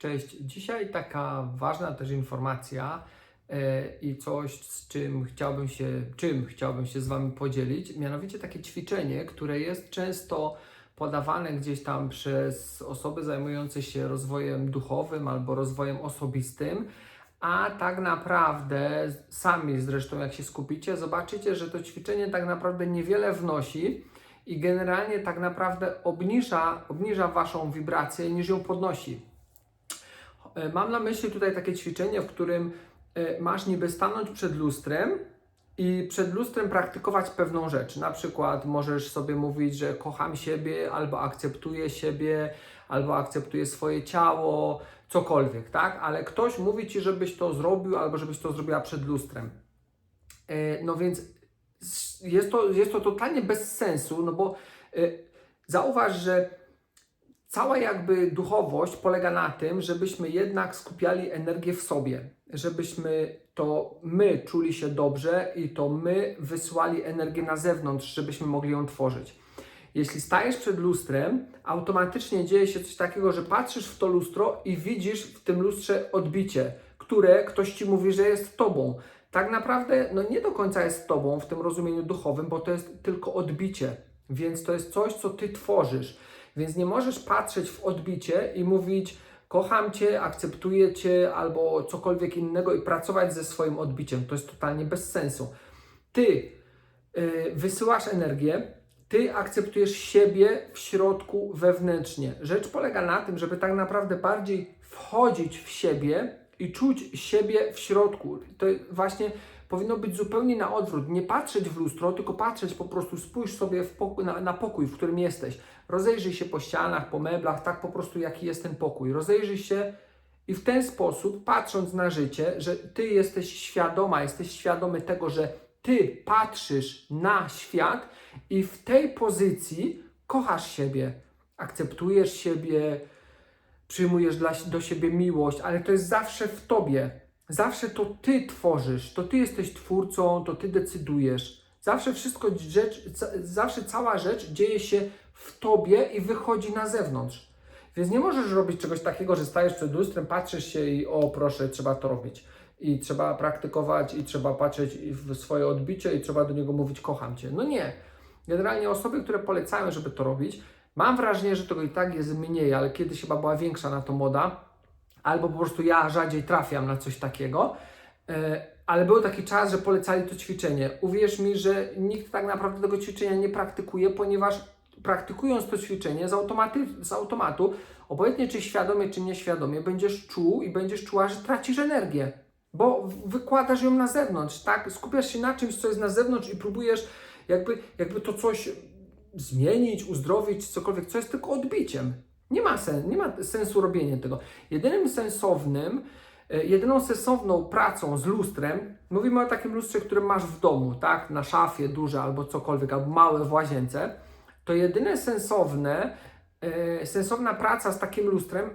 Cześć. Dzisiaj taka ważna też informacja e, i coś, z czym chciałbym się, czym chciałbym się z Wami podzielić. Mianowicie takie ćwiczenie, które jest często podawane gdzieś tam przez osoby zajmujące się rozwojem duchowym albo rozwojem osobistym, a tak naprawdę sami zresztą jak się skupicie, zobaczycie, że to ćwiczenie tak naprawdę niewiele wnosi i generalnie tak naprawdę obniża, obniża Waszą wibrację niż ją podnosi. E, Mam na myśli tutaj takie ćwiczenie, w którym e, masz niby stanąć przed lustrem i przed lustrem praktykować pewną rzecz. Na przykład możesz sobie mówić, że kocham siebie, albo akceptuję siebie, albo akceptuję swoje ciało, cokolwiek, tak? Ale ktoś mówi ci, żebyś to zrobił, albo żebyś to zrobiła przed lustrem. E, No więc jest to, jest to totalnie bez sensu, no bo zauważ, że cała jakby duchowość polega na tym, żebyśmy jednak skupiali energię w sobie, żebyśmy to my czuli się dobrze i to my wysyłali energię na zewnątrz, żebyśmy mogli ją tworzyć. Jeśli stajesz przed lustrem, automatycznie dzieje się coś takiego, że patrzysz w to lustro i widzisz w tym lustrze odbicie, które ktoś ci mówi, że jest tobą. Tak naprawdę no nie do końca jest tobą w tym rozumieniu duchowym, bo to jest tylko odbicie, więc to jest coś, co ty tworzysz. Więc nie możesz patrzeć w odbicie i mówić kocham cię, akceptuję cię albo cokolwiek innego i pracować ze swoim odbiciem. To jest totalnie bez sensu. Ty y, wysyłasz energię, ty akceptujesz siebie w środku wewnętrznie. Rzecz polega na tym, żeby tak naprawdę bardziej wchodzić w siebie i czuć siebie w środku. To właśnie powinno być zupełnie na odwrót. Nie patrzeć w lustro, tylko patrzeć po prostu, spójrz sobie pokój, na, na pokój, w którym jesteś. Rozejrzyj się po ścianach, po meblach, tak po prostu jaki jest ten pokój. Rozejrzyj się i w ten sposób, patrząc na życie, że ty jesteś świadoma, jesteś świadomy tego, że ty patrzysz na świat i w tej pozycji kochasz siebie, akceptujesz siebie, przyjmujesz dla, do siebie miłość, ale to jest zawsze w tobie. Zawsze to ty tworzysz, to ty jesteś twórcą, to ty decydujesz. Zawsze wszystko rzecz, zawsze cała rzecz dzieje się w tobie i wychodzi na zewnątrz. Więc nie możesz robić czegoś takiego, że stajesz przed lustrem, patrzysz się i o proszę, trzeba to robić. I trzeba praktykować, i trzeba patrzeć w swoje odbicie, i trzeba do niego mówić kocham cię. No nie. Generalnie osoby, które polecają, żeby to robić, mam wrażenie, że tego i tak jest mniej, ale kiedyś chyba była większa na to moda, albo po prostu ja rzadziej trafiam na coś takiego. E, Ale był taki czas, że polecali to ćwiczenie. Uwierz mi, że nikt tak naprawdę tego ćwiczenia nie praktykuje, ponieważ praktykując to ćwiczenie z, automaty, z automatu, obojętnie czy świadomie, czy nieświadomie, będziesz czuł i będziesz czuła, że tracisz energię, bo wykładasz ją na zewnątrz, tak? Skupiasz się na czymś, co jest na zewnątrz i próbujesz jakby, jakby to coś zmienić, uzdrowić, cokolwiek, co jest tylko odbiciem. Nie ma, sen, nie ma sensu robienia tego. Jedynym sensownym, e, jedyną sensowną pracą z lustrem, mówimy o takim lustrze, które masz w domu, tak? Na szafie duże albo cokolwiek, albo małe w łazience, to jedyne sensowne, e, sensowna praca z takim lustrem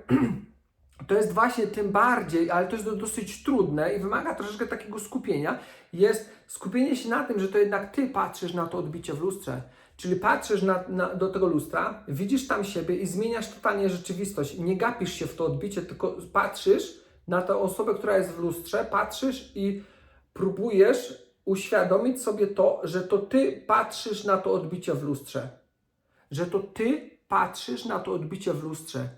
to jest właśnie tym bardziej, ale to jest do- dosyć trudne i wymaga troszeczkę takiego skupienia, jest skupienie się na tym, że to jednak ty patrzysz na to odbicie w lustrze. Czyli patrzysz na, na, do tego lustra, widzisz tam siebie i zmieniasz totalnie rzeczywistość. Nie gapisz się w to odbicie, tylko patrzysz na tę osobę, która jest w lustrze, patrzysz i próbujesz uświadomić sobie to, że to ty patrzysz na to odbicie w lustrze. Że to ty patrzysz na to odbicie w lustrze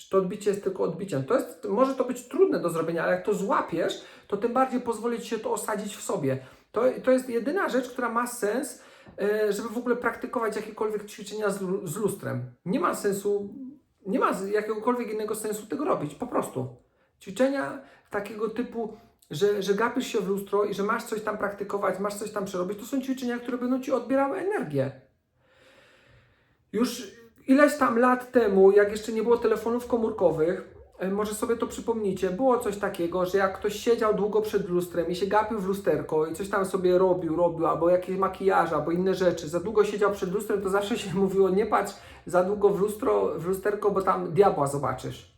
że to odbicie jest tylko odbiciem. To jest, może to być trudne do zrobienia, ale jak to złapiesz, to tym bardziej pozwoli Ci się to osadzić w sobie. To, to jest jedyna rzecz, która ma sens, e, żeby w ogóle praktykować jakiekolwiek ćwiczenia z, z lustrem. Nie ma sensu, nie ma jakiegokolwiek innego sensu tego robić, po prostu. Ćwiczenia takiego typu, że, że gapisz się w lustro i że masz coś tam praktykować, masz coś tam przerobić, to są ćwiczenia, które będą Ci odbierały energię. Już ileś tam lat temu, jak jeszcze nie było telefonów komórkowych, może sobie to przypomnicie, było coś takiego, że jak ktoś siedział długo przed lustrem i się gapił w lusterko i coś tam sobie robił, robił, albo jakieś makijaże, albo inne rzeczy, za długo siedział przed lustrem, to zawsze się mówiło, nie patrz za długo w, lustro, w lusterko, bo tam diabła zobaczysz.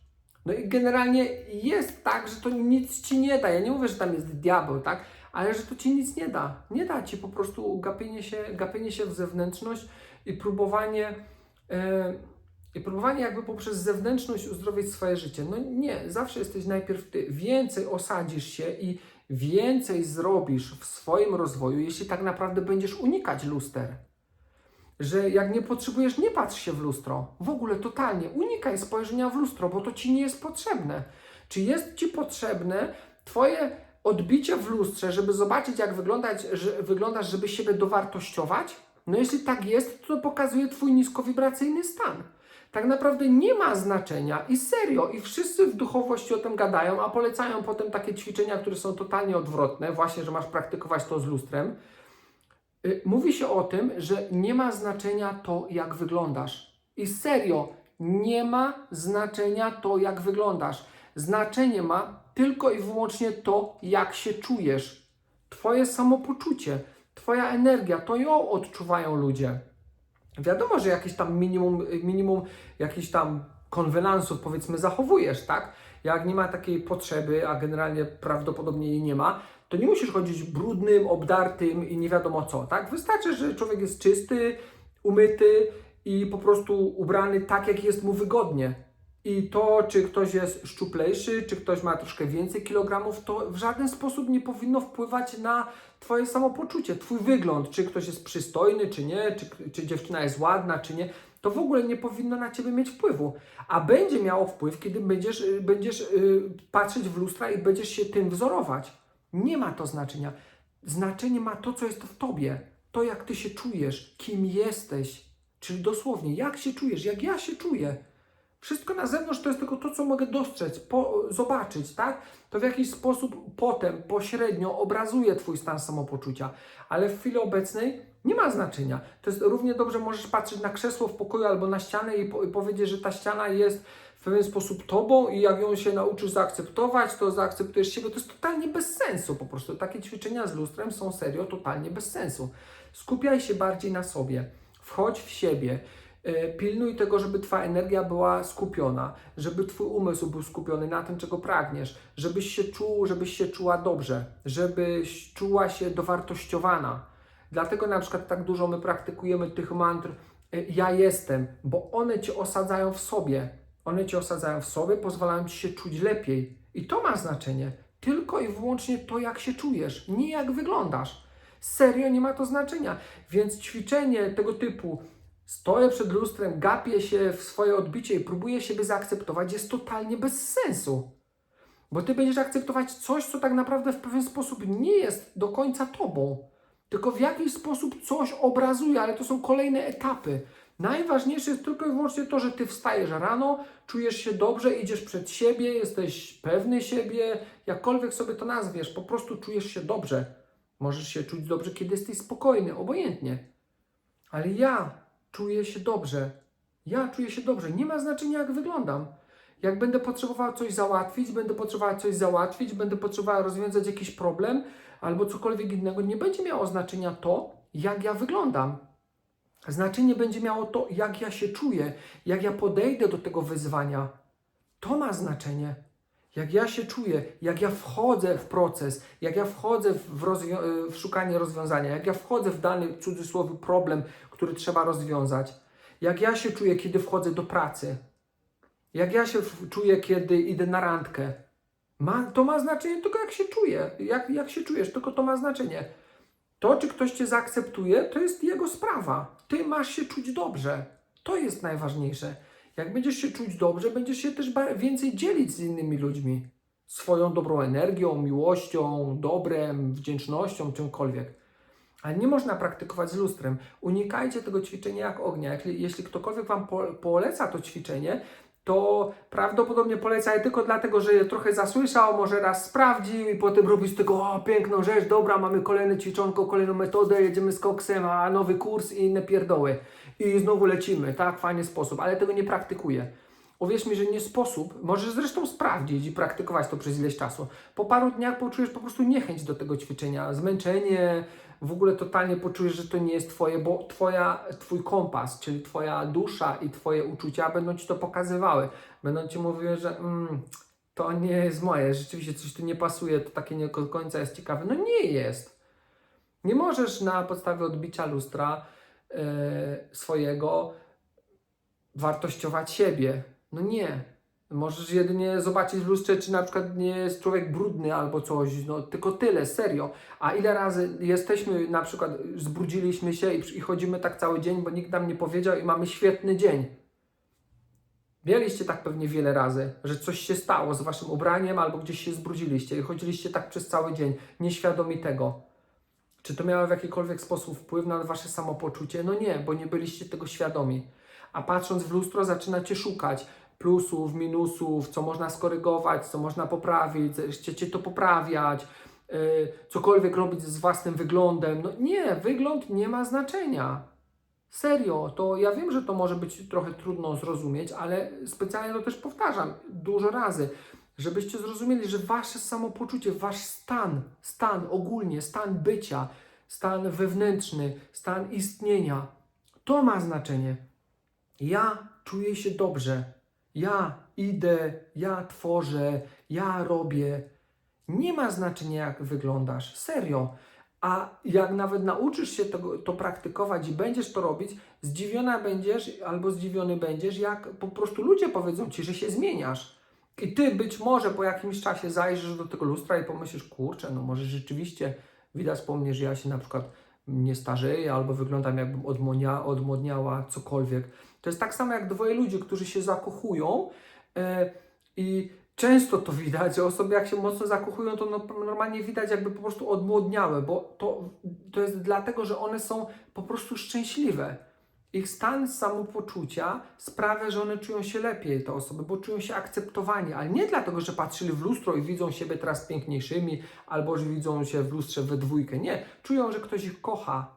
No i generalnie jest tak, że to nic ci nie da. Ja nie mówię, że tam jest diabeł, tak? Ale że to ci nic nie da. Nie da ci po prostu gapienie się, gapienie się w zewnętrzność i próbowanie e, I próbowanie jakby poprzez zewnętrzność uzdrowić swoje życie. No nie, zawsze jesteś najpierw ty. Więcej osadzisz się i więcej zrobisz w swoim rozwoju, jeśli tak naprawdę będziesz unikać luster. Że jak nie potrzebujesz, nie patrz się w lustro. W ogóle totalnie. Unikaj spojrzenia w lustro, bo to ci nie jest potrzebne. Czy jest ci potrzebne Twoje odbicie w lustrze, żeby zobaczyć, jak wyglądać, że, wyglądasz, żeby siebie dowartościować? No jeśli tak jest, to pokazuje Twój niskowibracyjny stan. Tak naprawdę nie ma znaczenia i serio, i wszyscy w duchowości o tym gadają, a polecają potem takie ćwiczenia, które są totalnie odwrotne, właśnie, że masz praktykować to z lustrem. Y, Mówi się o tym, że nie ma znaczenia to, jak wyglądasz. I serio, nie ma znaczenia to, jak wyglądasz. Znaczenie ma tylko i wyłącznie to, jak się czujesz. Twoje samopoczucie, Twoja energia, to ją odczuwają ludzie. Wiadomo, że jakieś tam minimum, minimum jakichś tam konwenansów powiedzmy zachowujesz, tak? Jak nie ma takiej potrzeby, a generalnie prawdopodobnie jej nie ma, to nie musisz chodzić brudnym, obdartym i nie wiadomo co, tak? Wystarczy, że człowiek jest czysty, umyty i po prostu ubrany tak, jak jest mu wygodnie. I to, czy ktoś jest szczuplejszy, czy ktoś ma troszkę więcej kilogramów, to w żaden sposób nie powinno wpływać na Twoje samopoczucie, Twój wygląd, czy ktoś jest przystojny, czy nie, czy, czy dziewczyna jest ładna, czy nie. To w ogóle nie powinno na Ciebie mieć wpływu. A będzie miało wpływ, kiedy będziesz, y, będziesz yy, patrzeć w lustra i będziesz się tym wzorować. Nie ma to znaczenia. Znaczenie ma to, co jest w Tobie. To, jak Ty się czujesz, kim jesteś. Czyli dosłownie, jak się czujesz, jak ja się czuję. Wszystko na zewnątrz to jest tylko to, co mogę dostrzec, po, zobaczyć, tak? To w jakiś sposób potem, pośrednio obrazuje Twój stan samopoczucia, ale w chwili obecnej nie ma znaczenia. To jest równie dobrze, możesz patrzeć na krzesło w pokoju albo na ścianę i, po, i powiedzieć, że ta ściana jest w pewien sposób Tobą i jak ją się nauczysz zaakceptować, to zaakceptujesz siebie. To jest totalnie bez sensu po prostu. Takie ćwiczenia z lustrem są serio totalnie bez sensu. Skupiaj się bardziej na sobie. Wchodź w siebie. E, Pilnuj tego, żeby Twoja energia była skupiona, żeby Twój umysł był skupiony na tym, czego pragniesz, żebyś się czuł, żebyś się czuła dobrze, żebyś czuła się dowartościowana. Dlatego na przykład tak dużo my praktykujemy tych mantr e, ja jestem, bo one Cię osadzają w sobie. One Cię osadzają w sobie, pozwalają Ci się czuć lepiej. I to ma znaczenie. Tylko i wyłącznie to, jak się czujesz, nie jak wyglądasz. Serio nie ma to znaczenia. Więc ćwiczenie tego typu stoję przed lustrem, gapię się w swoje odbicie i próbuję siebie zaakceptować, jest totalnie bez sensu. Bo ty będziesz akceptować coś, co tak naprawdę w pewien sposób nie jest do końca tobą, tylko w jakiś sposób coś obrazuje, ale to są kolejne etapy. Najważniejsze jest tylko i wyłącznie to, że ty wstajesz rano, czujesz się dobrze, idziesz przed siebie, jesteś pewny siebie, jakkolwiek sobie to nazwiesz, po prostu czujesz się dobrze. Możesz się czuć dobrze, kiedy jesteś spokojny, obojętnie. Ale ja czuję się dobrze. Ja czuję się dobrze. Nie ma znaczenia, jak wyglądam. Jak będę potrzebował coś załatwić, będę potrzebował coś załatwić, będę potrzebował rozwiązać jakiś problem albo cokolwiek innego, nie będzie miało znaczenia to, jak ja wyglądam. Znaczenie będzie miało to, jak ja się czuję, jak ja podejdę do tego wyzwania. To ma znaczenie. Jak ja się czuję, jak ja wchodzę w proces, jak ja wchodzę w, rozwią- w szukanie rozwiązania, jak ja wchodzę w dany w cudzysłowie problem, który trzeba rozwiązać, jak ja się czuję, kiedy wchodzę do pracy, jak ja się czuję, kiedy idę na randkę. Ma, to ma znaczenie tylko jak się czuję, jak, jak się czujesz, tylko to ma znaczenie. To, czy ktoś cię zaakceptuje, to jest jego sprawa. Ty masz się czuć dobrze. To jest najważniejsze. Jak będziesz się czuć dobrze, będziesz się też więcej dzielić z innymi ludźmi. Swoją dobrą energią, miłością, dobrem, wdzięcznością, czymkolwiek. Ale nie można praktykować z lustrem. Unikajcie tego ćwiczenia jak ognia. Jeśli ktokolwiek Wam po, poleca to ćwiczenie, to prawdopodobnie poleca je tylko dlatego, że je trochę zasłyszał, może raz sprawdził i potem robi z tego o, piękną rzecz, dobra, mamy kolejne ćwiczonko, kolejną metodę, jedziemy z koksem, a nowy kurs i inne pierdoły. I znowu lecimy, tak, fajny sposób, ale tego nie praktykuje. Uwierz mi, że nie sposób, możesz zresztą sprawdzić i praktykować to przez ileś czasu. Po paru dniach poczujesz po prostu niechęć do tego ćwiczenia, zmęczenie, w ogóle totalnie poczujesz, że to nie jest twoje, bo twoja, twój kompas, czyli twoja dusza i twoje uczucia będą ci to pokazywały. Będą ci mówiły, że mm, to nie jest moje, rzeczywiście coś tu nie pasuje, to takie nie do końca jest ciekawe. No nie jest. Nie możesz na podstawie odbicia lustra swojego wartościować siebie. No nie. Możesz jedynie zobaczyć w lustrze, czy na przykład nie jest człowiek brudny albo coś, no tylko tyle, serio. A ile razy jesteśmy, na przykład zbrudziliśmy się i, i chodzimy tak cały dzień, bo nikt nam nie powiedział i mamy świetny dzień. Mieliście tak pewnie wiele razy, że coś się stało z waszym ubraniem albo gdzieś się zbrudziliście i chodziliście tak przez cały dzień, nieświadomi tego. Czy to miało w jakikolwiek sposób wpływ na wasze samopoczucie? No nie, bo nie byliście tego świadomi. A patrząc w lustro, zaczynacie szukać plusów, minusów, co można skorygować, co można poprawić, chcecie to poprawiać, yy, cokolwiek robić z własnym wyglądem. No nie, wygląd nie ma znaczenia. Serio, to ja wiem, że to może być trochę trudno zrozumieć, ale specjalnie to też powtarzam dużo razy, żebyście zrozumieli, że wasze samopoczucie, wasz stan, stan ogólnie, stan bycia, stan wewnętrzny, stan istnienia, to ma znaczenie. Ja czuję się dobrze, ja idę, ja tworzę, ja robię. Nie ma znaczenia, jak wyglądasz, serio. A jak nawet nauczysz się tego, to praktykować i będziesz to robić, zdziwiona będziesz albo zdziwiony będziesz, jak po prostu ludzie powiedzą ci, że się zmieniasz. I ty być może po jakimś czasie zajrzysz do tego lustra i pomyślisz, kurczę, no może rzeczywiście widać po mnie, że ja się na przykład nie starzeję albo wyglądam jakbym odmłonia, odmłodniała, cokolwiek. To jest tak samo jak dwoje ludzi, którzy się zakochują yy, i Często to widać, osoby jak się mocno zakochują, to no, normalnie widać jakby po prostu odmłodniałe, bo to, to jest dlatego, że one są po prostu szczęśliwe. Ich stan samopoczucia sprawia, że one czują się lepiej, te osoby, bo czują się akceptowani, ale nie dlatego, że patrzyli w lustro i widzą siebie teraz piękniejszymi, albo że widzą się w lustrze we dwójkę. Nie, czują, że ktoś ich kocha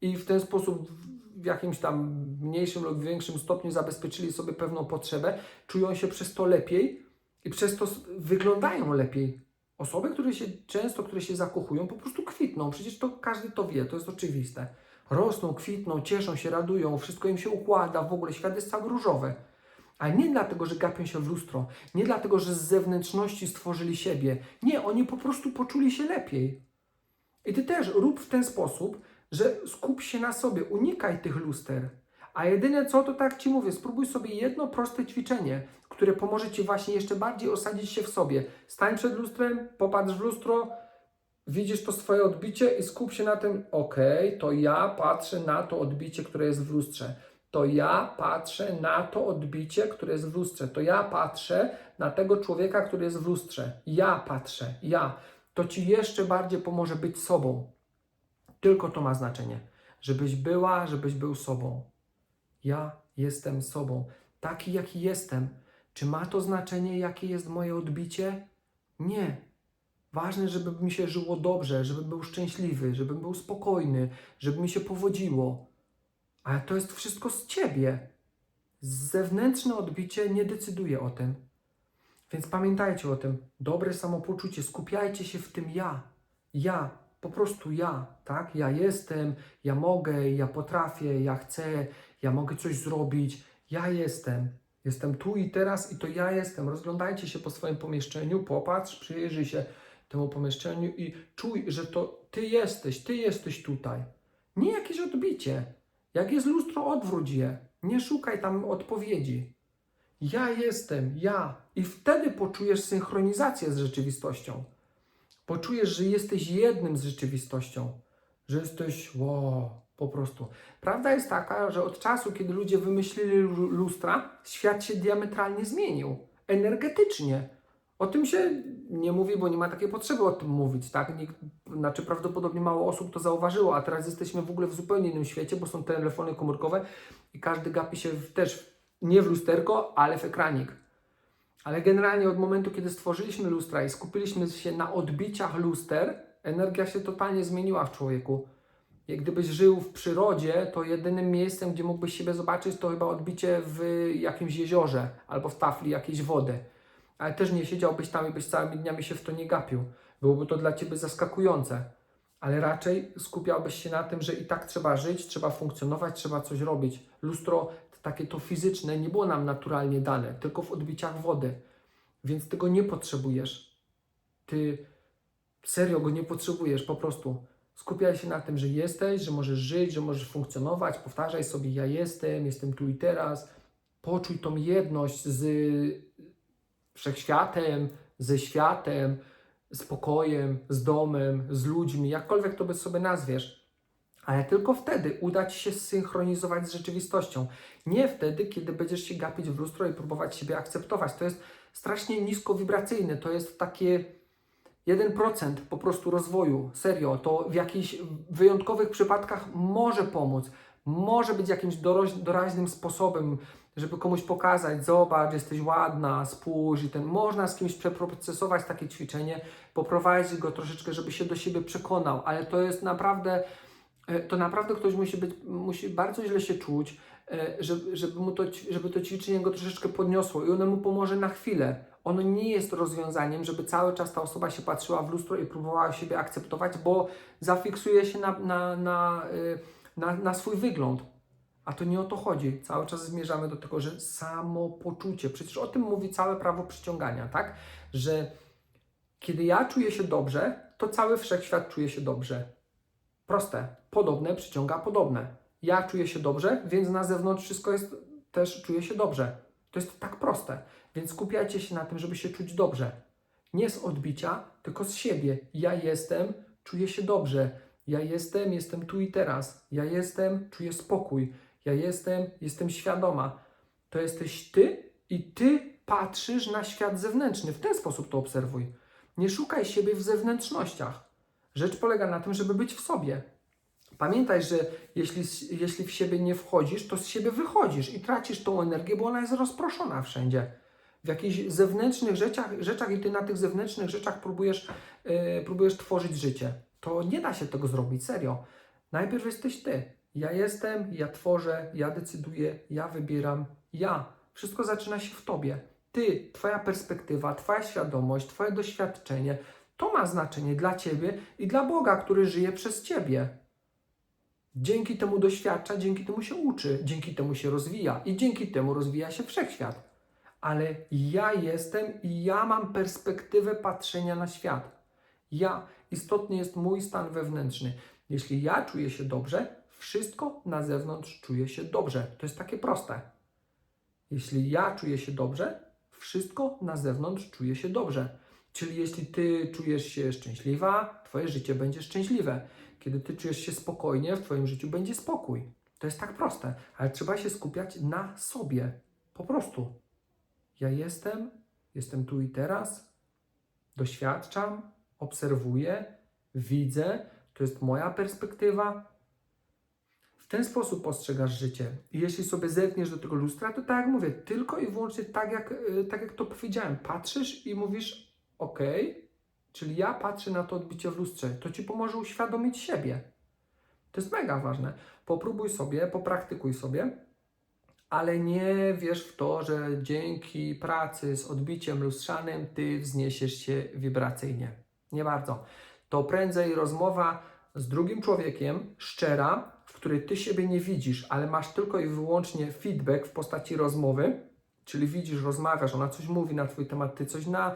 i w ten sposób w jakimś tam mniejszym lub większym stopniu zabezpieczyli sobie pewną potrzebę, czują się przez to lepiej, i przez to wyglądają lepiej. Osoby, które się często, które się zakochują, po prostu kwitną. Przecież to każdy to wie, to jest oczywiste. Rosną, kwitną, cieszą się, radują, wszystko im się układa, w ogóle świat jest cały różowy. Ale nie dlatego, że gapią się w lustro, nie dlatego, że z zewnętrzności stworzyli siebie. Nie, oni po prostu poczuli się lepiej. I ty też rób w ten sposób, że skup się na sobie, unikaj tych luster. A jedyne co, to tak Ci mówię, spróbuj sobie jedno proste ćwiczenie, które pomoże Ci właśnie jeszcze bardziej osadzić się w sobie. Stań przed lustrem, popatrz w lustro, widzisz to swoje odbicie i skup się na tym, ok, to ja patrzę na to odbicie, które jest w lustrze. To ja patrzę na to odbicie, które jest w lustrze. To ja patrzę na tego człowieka, który jest w lustrze. Ja patrzę, ja. To Ci jeszcze bardziej pomoże być sobą. Tylko to ma znaczenie. Żebyś była, żebyś był sobą. Ja jestem sobą, taki jaki jestem. Czy ma to znaczenie, jakie jest moje odbicie? Nie. Ważne, żeby mi się żyło dobrze, żebym był szczęśliwy, żebym był spokojny, żeby mi się powodziło. Ale to jest wszystko z ciebie. Zewnętrzne odbicie nie decyduje o tym. Więc pamiętajcie o tym. Dobre samopoczucie, skupiajcie się w tym ja. Ja, po prostu ja, tak? Ja jestem, ja mogę, ja potrafię, ja chcę, ja mogę coś zrobić, ja jestem. Jestem tu i teraz i to ja jestem. Rozglądajcie się po swoim pomieszczeniu, popatrz, przyjrzyj się temu pomieszczeniu i czuj, że to ty jesteś, ty jesteś tutaj. Nie jakieś odbicie. Jak jest lustro, odwróć je. Nie szukaj tam odpowiedzi. Ja jestem, ja. I wtedy poczujesz synchronizację z rzeczywistością. Poczujesz, że jesteś jednym z rzeczywistością. Że jesteś, wow, po prostu. Prawda jest taka, że od czasu, kiedy ludzie wymyślili lustra, świat się diametralnie zmienił. Energetycznie. O tym się nie mówi, bo nie ma takiej potrzeby o tym mówić, tak? Nikt, znaczy prawdopodobnie mało osób to zauważyło, a teraz jesteśmy w ogóle w zupełnie innym świecie, bo są telefony komórkowe i każdy gapi się w, też nie w lusterko, ale w ekranik. Ale generalnie od momentu, kiedy stworzyliśmy lustra i skupiliśmy się na odbiciach luster, energia się totalnie zmieniła w człowieku. Jak gdybyś żył w przyrodzie, to jedynym miejscem, gdzie mógłbyś siebie zobaczyć, to chyba odbicie w jakimś jeziorze albo w tafli jakiejś wody. Ale też nie siedziałbyś tam i byś całymi dniami się w to nie gapił. Byłoby to dla ciebie zaskakujące. Ale raczej skupiałbyś się na tym, że i tak trzeba żyć, trzeba funkcjonować, trzeba coś robić. Lustro takie to fizyczne nie było nam naturalnie dane, tylko w odbiciach wody. Więc tego nie potrzebujesz. Ty serio go nie potrzebujesz, po prostu. Skupiaj się na tym, że jesteś, że możesz żyć, że możesz funkcjonować. Powtarzaj sobie: Ja jestem, jestem tu i teraz. poczuj tą jedność z wszechświatem, ze światem, z pokojem, z domem, z ludźmi, jakkolwiek to by sobie nazwiesz. Ale tylko wtedy uda Ci się zsynchronizować z rzeczywistością. Nie wtedy, kiedy będziesz się gapić w lustro i próbować siebie akceptować. To jest strasznie niskowibracyjne. To jest takie 1% po prostu rozwoju. Serio. To w jakichś wyjątkowych przypadkach może pomóc. Może być jakimś doraźnym sposobem, żeby komuś pokazać, zobacz, jesteś ładna, spójrz i ten. Można z kimś przeprocesować takie ćwiczenie, poprowadzić go troszeczkę, żeby się do siebie przekonał, ale to jest naprawdę, e, to naprawdę ktoś musi być, musi bardzo źle się czuć, e, żeby, żeby, mu to, żeby to ćwiczenie go troszeczkę podniosło i ono mu pomoże na chwilę. Ono nie jest rozwiązaniem, żeby cały czas ta osoba się patrzyła w lustro i próbowała siebie akceptować, bo zafiksuje się na, na, na, y, na, na swój wygląd. A to nie o to chodzi. Cały czas zmierzamy do tego, że samopoczucie, przecież o tym mówi całe prawo przyciągania, tak? Że kiedy ja czuję się dobrze, to cały wszechświat czuje się dobrze. Proste. Podobne przyciąga podobne. Ja czuję się dobrze, więc na zewnątrz wszystko jest też czuje się dobrze. To jest tak proste. Więc skupiajcie się na tym, żeby się czuć dobrze. Nie z odbicia, tylko z siebie. Ja jestem, czuję się dobrze. Ja jestem, jestem tu i teraz. Ja jestem, czuję spokój. Ja jestem, jestem świadoma. To jesteś ty i ty patrzysz na świat zewnętrzny. W ten sposób to obserwuj. Nie szukaj siebie w zewnętrznościach. Rzecz polega na tym, żeby być w sobie. Pamiętaj, że jeśli, jeśli w siebie nie wchodzisz, to z siebie wychodzisz i tracisz tą energię, bo ona jest rozproszona wszędzie. W jakichś zewnętrznych rzeczach, rzeczach i ty na tych zewnętrznych rzeczach próbujesz, yy, próbujesz tworzyć życie. To nie da się tego zrobić, serio. Najpierw jesteś ty. Ja jestem, ja tworzę, ja decyduję, ja wybieram, ja. Wszystko zaczyna się w tobie. Ty, twoja perspektywa, twoja świadomość, twoje doświadczenie, to ma znaczenie dla ciebie i dla Boga, który żyje przez ciebie. Dzięki temu doświadcza, dzięki temu się uczy, dzięki temu się rozwija i dzięki temu rozwija się wszechświat. Ale ja jestem i ja mam perspektywę patrzenia na świat. Ja, istotny jest mój stan wewnętrzny. Jeśli ja czuję się dobrze, wszystko na zewnątrz czuje się dobrze. To jest takie proste. Jeśli ja czuję się dobrze, wszystko na zewnątrz czuje się dobrze. Czyli jeśli ty czujesz się szczęśliwa, twoje życie będzie szczęśliwe. Kiedy ty czujesz się spokojnie, w twoim życiu będzie spokój. To jest tak proste, ale trzeba się skupiać na sobie. Po prostu. Ja jestem, jestem tu i teraz, doświadczam, obserwuję, widzę, to jest moja perspektywa. Ten sposób postrzegasz życie. I jeśli sobie zerkniesz do tego lustra, to tak jak mówię, tylko i wyłącznie tak jak, y, tak jak to powiedziałem, patrzysz i mówisz, ok, czyli ja patrzę na to odbicie w lustrze, to ci pomoże uświadomić siebie. To jest mega ważne. Popróbuj sobie, popraktykuj sobie, ale nie wierz w to, że dzięki pracy z odbiciem lustrzanym ty wzniesiesz się wibracyjnie. Nie bardzo. To prędzej rozmowa z drugim człowiekiem, szczera, w której ty siebie nie widzisz, ale masz tylko i wyłącznie feedback w postaci rozmowy, czyli widzisz, rozmawiasz, ona coś mówi na twój temat, ty coś na,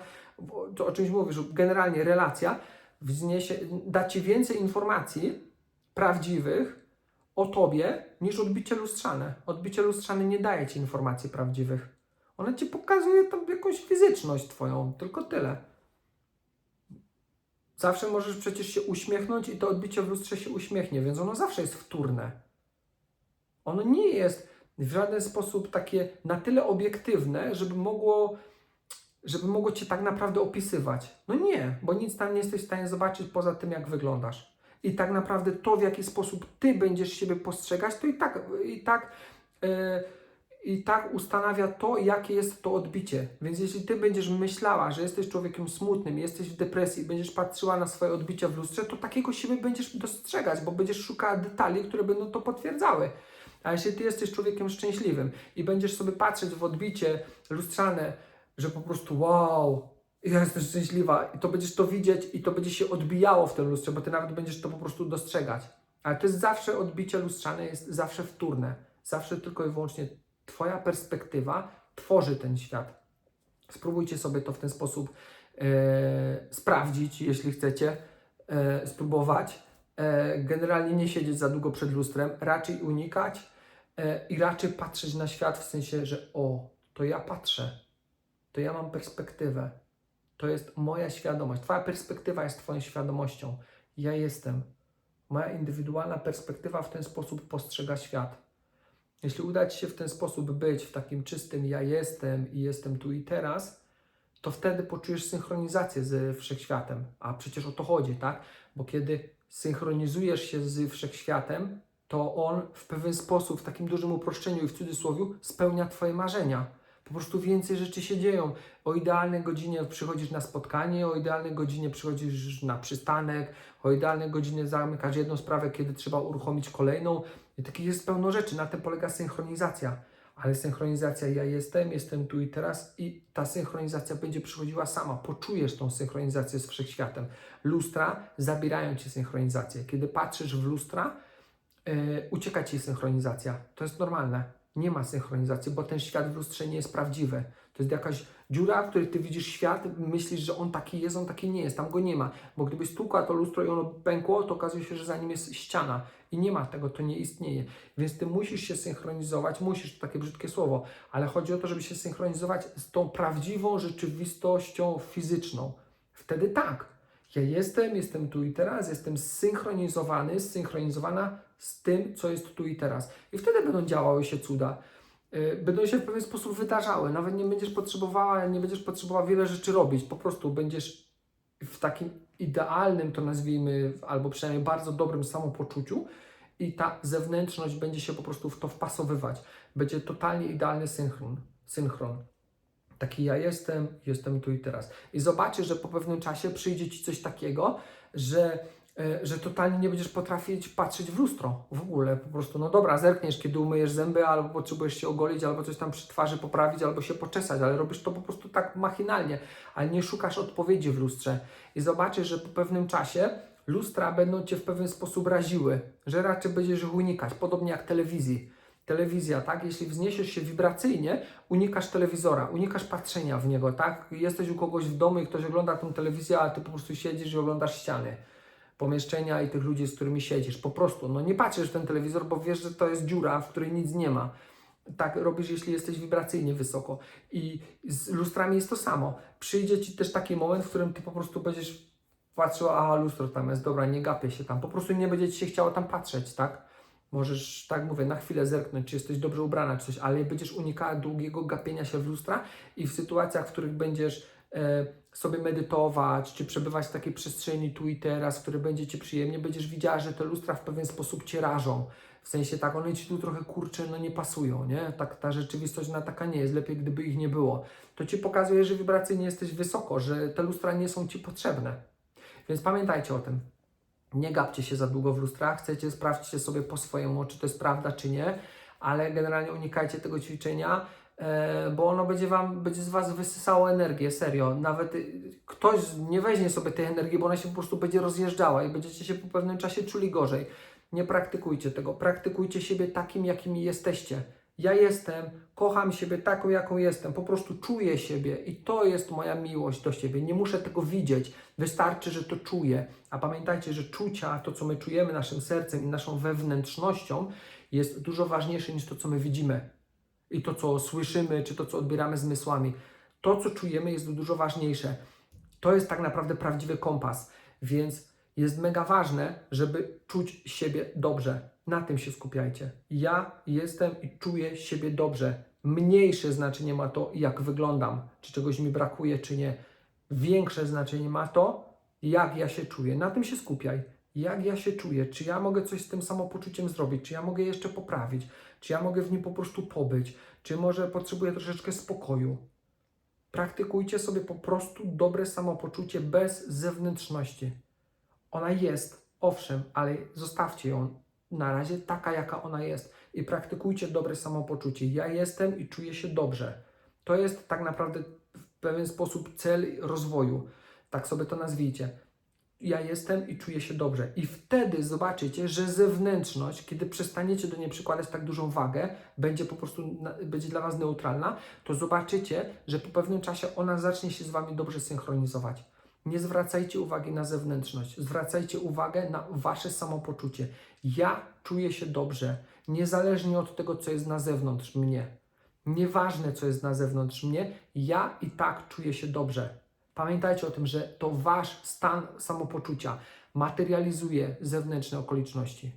o czymś mówisz, generalnie relacja wzniesie, da ci więcej informacji prawdziwych o tobie niż odbicie lustrzane. Odbicie lustrzane nie daje ci informacji prawdziwych. Ona ci pokazuje tam jakąś fizyczność twoją, tylko tyle. Zawsze możesz przecież się uśmiechnąć i to odbicie w lustrze się uśmiechnie, więc ono zawsze jest wtórne. Ono nie jest w żaden sposób takie na tyle obiektywne, żeby mogło, żeby mogło cię tak naprawdę opisywać. No nie, bo nic tam nie jesteś w stanie zobaczyć poza tym, jak wyglądasz. I tak naprawdę to, w jaki sposób ty będziesz siebie postrzegać, to i tak, i tak, yy, i tak ustanawia to, jakie jest to odbicie. Więc jeśli ty będziesz myślała, że jesteś człowiekiem smutnym, jesteś w depresji, będziesz patrzyła na swoje odbicie w lustrze, to takiego siebie będziesz dostrzegać, bo będziesz szukała detali, które będą to potwierdzały. A jeśli ty jesteś człowiekiem szczęśliwym i będziesz sobie patrzeć w odbicie lustrzane, że po prostu wow, ja jestem szczęśliwa i to będziesz to widzieć i to będzie się odbijało w tym lustrze, bo ty nawet będziesz to po prostu dostrzegać. Ale to jest zawsze odbicie lustrzane, jest zawsze wtórne. Zawsze tylko i wyłącznie twoja perspektywa tworzy ten świat. Spróbujcie sobie to w ten sposób e, sprawdzić, jeśli chcecie e, spróbować. E, generalnie nie siedzieć za długo przed lustrem, raczej unikać e, i raczej patrzeć na świat w sensie, że o, to ja patrzę, to ja mam perspektywę, to jest moja świadomość. Twoja perspektywa jest Twoją świadomością. Ja jestem. Moja indywidualna perspektywa w ten sposób postrzega świat. Jeśli uda Ci się w ten sposób być, w takim czystym ja jestem i jestem tu i teraz, to wtedy poczujesz synchronizację z wszechświatem. A przecież o to chodzi, tak? Bo kiedy synchronizujesz się z wszechświatem, to on w pewien sposób, w takim dużym uproszczeniu i w cudzysłowie, spełnia Twoje marzenia. Po prostu więcej rzeczy się dzieją. O idealnej godzinie przychodzisz na spotkanie, o idealnej godzinie przychodzisz na przystanek, o idealnej godzinie zamykasz jedną sprawę, kiedy trzeba uruchomić kolejną. I takich jest pełno rzeczy. Na tym polega synchronizacja. Ale synchronizacja ja jestem, jestem tu i teraz i ta synchronizacja będzie przychodziła sama. Poczujesz tą synchronizację z wszechświatem. Lustra zabierają ci synchronizację. Kiedy patrzysz w lustra, yy, ucieka ci synchronizacja. To jest normalne. Nie ma synchronizacji, bo ten świat w lustrze nie jest prawdziwy. To jest jakaś dziura, w której ty widzisz świat, myślisz, że on taki jest, on taki nie jest, tam go nie ma. Bo gdybyś stukła to lustro i ono pękło, to okazuje się, że za nim jest ściana i nie ma tego, to nie istnieje. Więc ty musisz się synchronizować, musisz, to takie brzydkie słowo, ale chodzi o to, żeby się synchronizować z tą prawdziwą rzeczywistością fizyczną. Wtedy tak, ja jestem, jestem tu i teraz, jestem zsynchronizowany, zsynchronizowana z tym, co jest tu i teraz. I wtedy będą działały się cuda. Yy, Będą się w pewien sposób wydarzały. Nawet nie będziesz potrzebowała, nie będziesz potrzebowała wiele rzeczy robić. Po prostu będziesz w takim idealnym, to nazwijmy, albo przynajmniej bardzo dobrym samopoczuciu i ta zewnętrzność będzie się po prostu w to wpasowywać. Będzie totalnie idealny synchron. synchron. Taki ja jestem, jestem tu i teraz. I zobaczysz, że po pewnym czasie przyjdzie ci coś takiego, że, e, że totalnie nie będziesz potrafić patrzeć w lustro w ogóle. Po prostu, no dobra, zerkniesz, kiedy umyjesz zęby, albo potrzebujesz się ogolić, albo coś tam przy twarzy poprawić, albo się poczesać, ale robisz to po prostu tak machinalnie, ale nie szukasz odpowiedzi w lustrze. I zobaczysz, że po pewnym czasie lustra będą cię w pewien sposób raziły, że raczej będziesz ich unikać, podobnie jak telewizji telewizja, tak? Jeśli wzniesiesz się wibracyjnie, unikasz telewizora, unikasz patrzenia w niego, tak? Jesteś u kogoś w domu i ktoś ogląda tę telewizję, a ty po prostu siedzisz i oglądasz ściany, pomieszczenia i tych ludzi, z którymi siedzisz. Po prostu, no nie patrzysz w ten telewizor, bo wiesz, że to jest dziura, w której nic nie ma. Tak robisz, jeśli jesteś wibracyjnie wysoko. I z lustrami jest to samo. Przyjdzie ci też taki moment, w którym ty po prostu będziesz patrzył, aha, lustro tam jest, dobra, nie gapię się tam. Po prostu nie będzie ci się chciało tam patrzeć, tak? Możesz, tak mówię, na chwilę zerknąć, czy jesteś dobrze ubrana, czy coś, ale będziesz unikała długiego gapienia się w lustra i w sytuacjach, w których będziesz e, sobie medytować, czy przebywać w takiej przestrzeni tu i teraz, w której będzie Ci przyjemnie, będziesz widziała, że te lustra w pewien sposób Cię rażą. W sensie tak, one Ci tu trochę kurczę, no nie pasują, nie? Tak, ta rzeczywistość na taka nie jest, lepiej gdyby ich nie było. To Ci pokazuje, że wibracyjnie jesteś wysoko, że te lustra nie są Ci potrzebne. Więc pamiętajcie o tym. Nie gapcie się za długo w lustrach, chcecie, sprawdźcie sobie po swojemu, czy to jest prawda, czy nie, ale generalnie unikajcie tego ćwiczenia, e, bo ono będzie wam, będzie z was wysysało energię, serio. Nawet y, ktoś nie weźmie sobie tej energii, bo ona się po prostu będzie rozjeżdżała i będziecie się po pewnym czasie czuli gorzej. Nie praktykujcie tego, praktykujcie siebie takim, jakimi jesteście. Ja jestem, kocham siebie taką, jaką jestem, po prostu czuję siebie i to jest moja miłość do siebie. Nie muszę tego widzieć, wystarczy, że to czuję. A pamiętajcie, że czucia, to co my czujemy naszym sercem i naszą wewnętrznością, jest dużo ważniejsze niż to, co my widzimy i to, co słyszymy, czy to, co odbieramy zmysłami. To, co czujemy, jest dużo ważniejsze. To jest tak naprawdę prawdziwy kompas, więc jest mega ważne, żeby czuć siebie dobrze. Na tym się skupiajcie. Ja jestem i czuję siebie dobrze. Mniejsze znaczenie ma to, jak wyglądam, czy czegoś mi brakuje, czy nie. Większe znaczenie ma to, jak ja się czuję. Na tym się skupiaj. Jak ja się czuję, czy ja mogę coś z tym samopoczuciem zrobić, czy ja mogę jeszcze poprawić, czy ja mogę w nim po prostu pobyć, czy może potrzebuję troszeczkę spokoju. Praktykujcie sobie po prostu dobre samopoczucie bez zewnętrzności. Ona jest, owszem, ale zostawcie ją na razie taka, jaka ona jest i praktykujcie dobre samopoczucie. Ja jestem i czuję się dobrze. To jest tak naprawdę w pewien sposób cel rozwoju. Tak sobie to nazwijcie. Ja jestem i czuję się dobrze. I wtedy zobaczycie, że zewnętrzność, kiedy przestaniecie do niej przykładać tak dużą wagę, będzie po prostu będzie dla Was neutralna, to zobaczycie, że po pewnym czasie ona zacznie się z Wami dobrze synchronizować. Nie zwracajcie uwagi na zewnętrzność, zwracajcie uwagę na wasze samopoczucie. Ja czuję się dobrze, niezależnie od tego, co jest na zewnątrz mnie. Nieważne, co jest na zewnątrz mnie, ja i tak czuję się dobrze. Pamiętajcie o tym, że to wasz stan samopoczucia materializuje zewnętrzne okoliczności,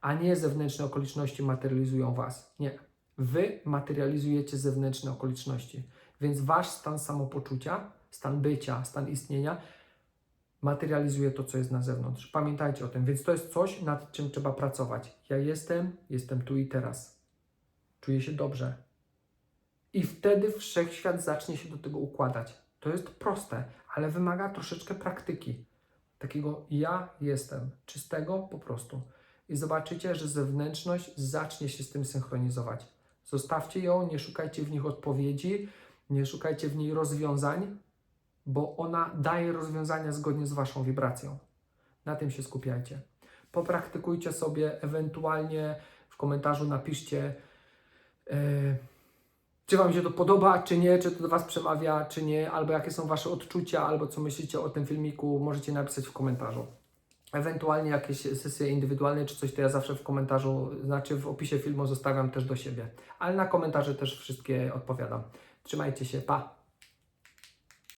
a nie zewnętrzne okoliczności materializują was. Nie. Wy materializujecie zewnętrzne okoliczności, więc wasz stan samopoczucia, stan bycia, stan istnienia materializuje to, co jest na zewnątrz. Pamiętajcie o tym, więc to jest coś, nad czym trzeba pracować. Ja jestem, jestem tu i teraz. Czuję się dobrze. I wtedy wszechświat zacznie się do tego układać. To jest proste, ale wymaga troszeczkę praktyki. Takiego ja jestem, czystego po prostu. I zobaczycie, że zewnętrzność zacznie się z tym synchronizować. Zostawcie ją, nie szukajcie w nich odpowiedzi, nie szukajcie w niej rozwiązań, bo ona daje rozwiązania zgodnie z Waszą wibracją. Na tym się skupiajcie. Popraktykujcie sobie, ewentualnie w komentarzu napiszcie, e, czy Wam się to podoba, czy nie, czy to do Was przemawia, czy nie, albo jakie są Wasze odczucia, albo co myślicie o tym filmiku, możecie napisać w komentarzu. Ewentualnie jakieś sesje indywidualne czy coś, to ja zawsze w komentarzu, znaczy w opisie filmu zostawiam też do siebie. Ale na komentarze też wszystkie odpowiadam. Trzymajcie się, pa!